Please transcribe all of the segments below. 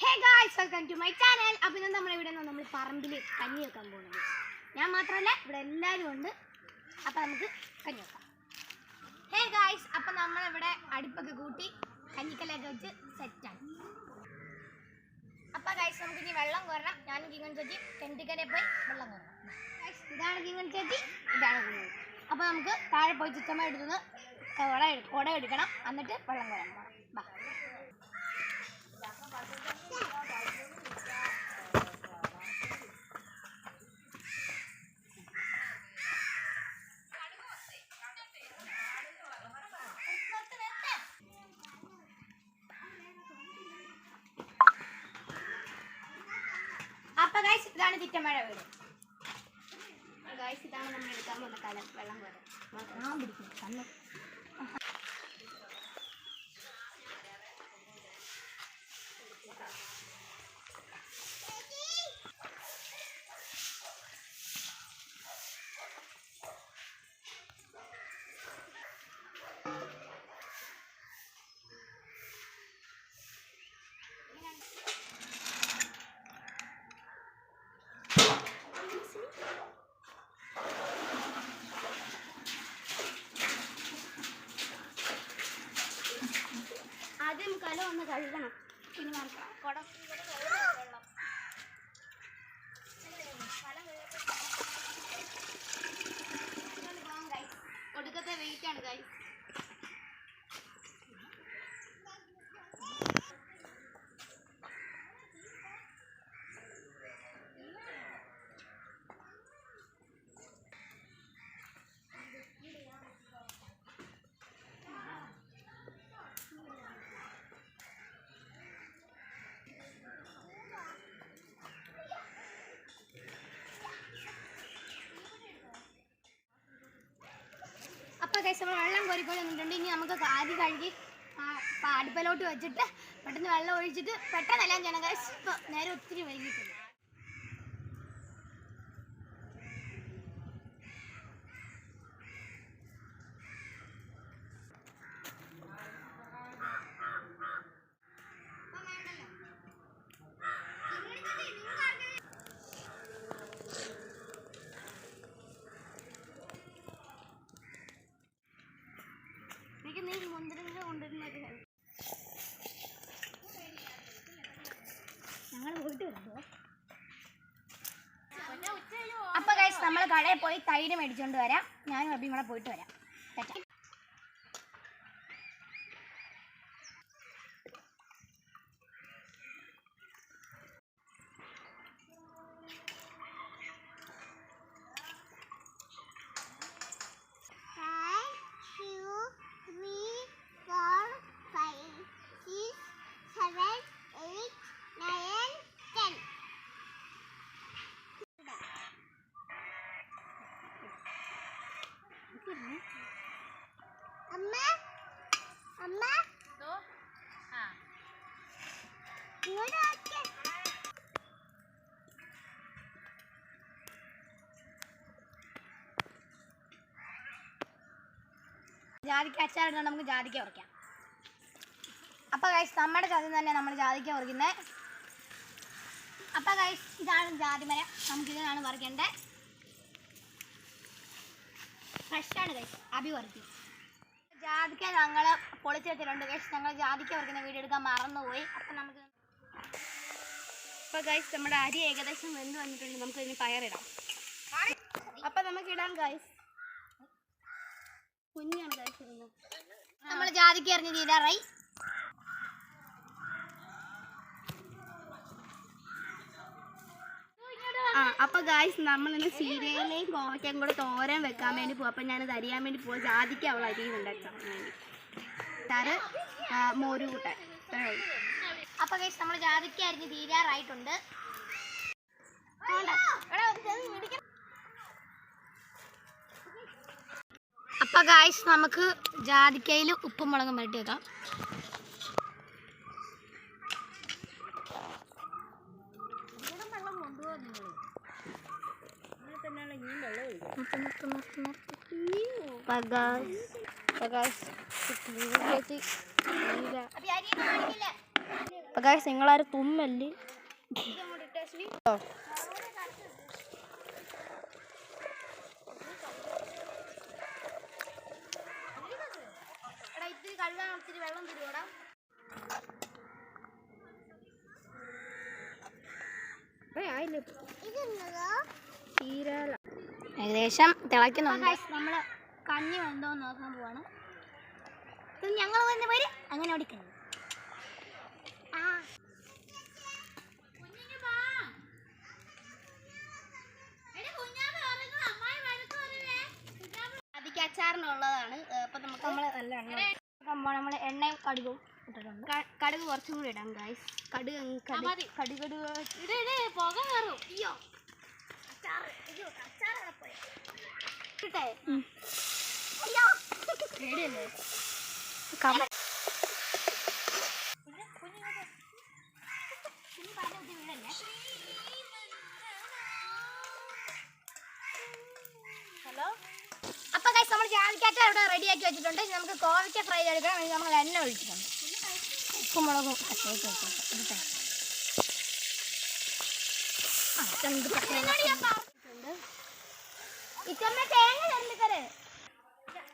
Hey guys welcome to my channel അപ്പോൾ ഇന്ന് നമ്മൾ ഇവിടെ നിന്ന് നമ്മൾ പറമ്പിൽ കഞ്ഞി വെക്കാൻ പോകുന്നത്. ഞാൻ മാത്രമല്ല ഇവിടെ എല്ലാവരും ഉണ്ട്. അപ്പോൾ നമുക്ക് കഞ്ഞി വെക്കാം. ഹേ ഗായ്സ് അപ്പോൾ നമ്മളിവിടെ അടുപ്പൊക്കെ കൂട്ടി കഞ്ഞിക്കലൊക്കെ വെച്ച് സെറ്റാണ് അപ്പോൾ ഗായ്സ് നമുക്ക് ഇനി വെള്ളം കോരണം. ഞാനും കിങ്ങൻ ചേച്ചി കെണ്ടിക്കരയിൽ പോയി വെള്ളം കോരണം. Guys, ഇതാണ് കിങ്ങൻ ചേച്ചി. ഇതാണ് കിങ്ങൻ അപ്പോൾ നമുക്ക് താഴെ പോയി ചുറ്റമ്മ എടുത്തുനിന്ന് കുട എടു- കുട എടുക്കണം. എന്നിട്ട് വെള്ളം കോരാൻ ഗൈസ് ഇതാണ് ചിറ്റമ്മയുടെ വീട്. ഗൈസ് ഇതാണ് നമ്മൾ എടുക്കാൻ പോകുന്ന കലം വെള്ളം പോലെ. കലം ഒന്ന് കഴുകണം പിന്നെ നടക്കണം കുടം വെള്ളം ഒടുക്കത്തെ വെയിറ്റ് ആണ് ഗൈസ് അപ്പോൾ കൈസ് നമ്മൾ വെള്ളം കോരിക്കോരി വന്നിട്ടുണ്ട്. ഇനി നമുക്ക് കാതി കഴുകി അടുപ്പലോട്ട് വെച്ചിട്ട് പെട്ടെന്ന് വെള്ളം ഒഴിച്ചിട്ട് പെട്ടെന്നെല്ലാം ചെയ്യണം കൈസ് ഇപ്പോൾ നേരെ ഒത്തിരി വൈകിട്ടുണ്ട് എനിക്ക് നീ മുന്തിരിങ്ങ കൊണ്ടുവരുന്നൊക്കെ ഞങ്ങൾ പോയിട്ട് വരുമോ അപ്പൊ ഗൈസ് നമ്മൾ കടയിൽ പോയി തൈര് മേടിച്ചുകൊണ്ട് വരാം. ഞാനും അബിയും കൂടെ പോയിട്ട് വരാം. അമ്മ? അമ്മ. ജാതിക്ക അച്ചാറിട്ട് നമുക്ക് ജാതിക്ക ഉറക്കാം അപ്പൊ ഗൈസ് നമ്മുടെ ചതി തന്നെ നമ്മൾ ജാതിക്ക ഉറക്കുന്നത് അപ്പൊ ഗൈസ് ഇതാണ് ജാതിമര. നമുക്ക് ഇതിനാണ് പറിക്കേണ്ടത്. ഫ്രഷാണ് ഗൈസ് അഭി പറിക്കും ജാതിക്ക ഞങ്ങൾ പൊളിച്ച് വെച്ചിട്ടുണ്ട് ഗൈസ് ഞങ്ങൾ ജാതിക്ക വർക്കുന്ന വീഡിയോ എടുക്കാൻ മറന്നുപോയി. അപ്പം നമുക്ക് അപ്പൊ ഗൈസ് നമ്മുടെ അരി ഏകദേശം വെന്ത് വന്നിട്ടുണ്ട്. നമുക്ക് ഇതിന് പയറിടാം അപ്പം നമുക്ക് ഇടാം ഗൈസ് കുഞ്ഞാണ് ഗൈസ് നമ്മൾ ജാതിക്ക എറിഞ്ഞ് തീരാറായി ആ അപ്പൊ ഗായ്സ് നമ്മൾ ഇന്ന് സീരിയലിലെയും കോവയ്ക്കും കൂടെ തോരൻ വെക്കാൻ വേണ്ടി പോകും അപ്പൊ ഞാനത് അരിയാൻ വേണ്ടി പോവാ. ജാതിക്ക് അവൾ അരിയുന്നുണ്ട് അച്ഛൻ വേണ്ടി. തറ് മോര് കൂട്ടാൻ ഇത്രയേ ഉള്ളൂ. അപ്പൊ ഗൈസ് നമ്മൾ ജാതിക്ക് അരിഞ്ഞ് തീരാറായിട്ടുണ്ട്. അപ്പൊ ഗായ്സ് നമുക്ക് ജാതിക്കയിൽ ഉപ്പും മുളകും വരട്ടി വെക്കാം അപ്പൊ ഗൈസ് നിങ്ങളാരും തുമ്മൽ? എടാ ഇത്തിരി കഴുകാൻ ഇത്തിരി വെള്ളം തരുവോടാ ഏകദേശം തിളയ്ക്കുന്നുണ്ട്. നമ്മൾ കഞ്ഞി വെന്തോ നോക്കാൻ പോവാണ്. ഞങ്ങൾ വന്ന പേര് അങ്ങനെ ഓടിക്കുന്നു അതിക്ക് അച്ചാറിനുള്ളതാണ്. അപ്പൊ നമുക്ക് നമ്മൾ നല്ല എണ്ണ നമ്മൾ എണ്ണയും കടുകും ഇട്ടിട്ടുണ്ട്. കടുക് കുറച്ചും കൂടി ഇടാം ഗായ്സ് കടുക് കടുക് കടുക്. കടുക് പുക കയറും. അയ്യോ അച്ചാറ്. ഹലോ അപ്പൊ guys, നമ്മൾ ജാതിക്കാറ്റ ഇവിടെ റെഡിയാക്കി വെച്ചിട്ടുണ്ട് നമുക്ക് കോവയ്ക്ക ഫ്രൈ എടുക്കണം നമ്മൾ എണ്ണ ഒഴിച്ചിട്ടുണ്ട് ഉപ്പും മുളകും പച്ചയൊക്കെ വെച്ചേക്കാം. ഇടട്ടെ. ആ, രണ്ട് പച്ചമുളക്. ഇച്ചമ്മ തേങ്ങ തരണ്ടിക്കരെ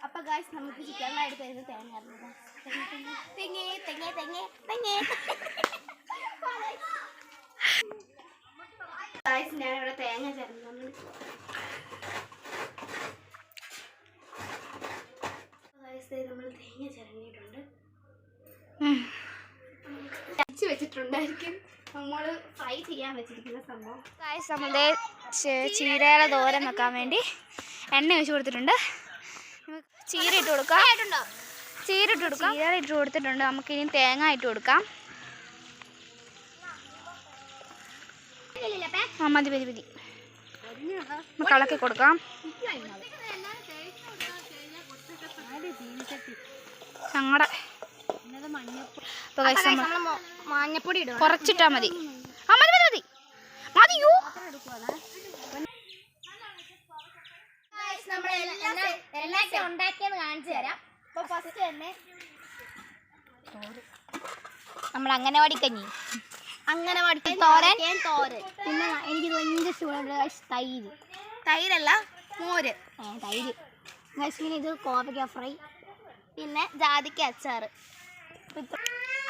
അപ്പൊ ഗായ്സ് നമുക്ക് ചിക്കൻ എടുത്ത് തരുന്നത് തേങ്ങ തെങ്ങേ തെങ്ങേ തെങ്ങേ തെങ്ങേ. ഗായ്സ് ഞാനിവിടെ തേങ്ങ ചേർന്നു നമ്മൾ തേങ്ങ ചിരണ്ടിയിട്ടുണ്ട് വെച്ചിട്ടുണ്ടായിരിക്കും. നമ്മൾ ഫ്രൈ ചെയ്യാൻ വെച്ചിരിക്കുന്ന സംഭവം. നമ്മളുടെ ചീരയുടെ തോരൻ വെക്കാൻ വേണ്ടി എണ്ണ ഒഴിച്ചു കൊടുത്തിട്ടുണ്ട്. ചീര ഇട്ട് കൊടുക്കാം. ചീര ഇട്ട് കൊടുക്കാം. ചീര ഇട്ട് കൊടുത്തിട്ടുണ്ട്. നമുക്ക് ഇനി തേങ്ങ ഇട്ട് കൊടുക്കാം. ആ മതി മതി മതി. കളക്കി കൊടുക്കാം. ഞങ്ങളുടെ മഞ്ഞപ്പൊടി. ഇടുക കുറച്ചിട്ടാ മതി. ആ മതി മതി മതി. മതിയോ? നമ്മൾ എല്ലാം ഉണ്ടാക്കിയെന്ന് കാണിച്ചു തരാം അപ്പോൾ ഫസ്റ്റ് തന്നെ നമ്മൾ കഞ്ഞി തോരൻ? തോരൻ. പിന്നെ എനിക്ക് ഭയങ്കര ഇഷ്ടമുള്ള തൈര്. തൈരല്ല മോര്. തൈര്. പിന്നെ ഇത് കോവയ്ക്ക ഫ്രൈ. പിന്നെ ജാതിക്ക അച്ചാറ്.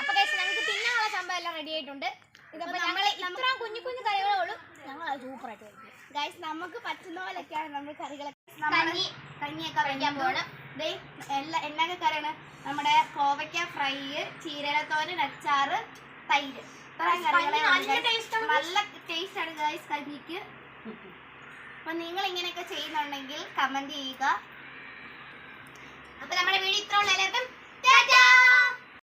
അപ്പൊ ഗൈസ് നമുക്ക് തിന്നാനുള്ള സംഭവം എല്ലാം റെഡി ആയിട്ടുണ്ട്. ഇതപ്പോ ഞങ്ങൾ ഇത്ര കുഞ്ഞു കുഞ്ഞു കറികളേ ഉള്ളൂ. ഞങ്ങൾ സൂപ്പർ ആയിട്ട് ഗൈസ് നമുക്ക് പറ്റുന്ന പോലെയൊക്കെയാണ് നമ്മൾ കറികളൊക്കെ കഞ്ഞി കഞ്ഞിയൊക്കെ വയ്ക്കാൻ പോകണം എല്ലാ എന്നൊക്കെ കറിയാണ്? നമ്മുടെ കോവയ്ക്ക ഫ്രൈ ചീരത്തോരൻ അച്ചാറ് തൈര്. ഇത്രയും കറികളെ നല്ല ടേസ്റ്റ് ആണ്. ഗൈസ് കഞ്ഞിക്ക്. അപ്പൊ നിങ്ങൾ ഇങ്ങനെയൊക്കെ ചെയ്യുന്നുണ്ടെങ്കിൽ കമന്റ് ചെയ്യുക. അപ്പൊ നമ്മുടെ വീഡിയോ ഇത്ര ഉള്ള എല്ലാവർക്കും.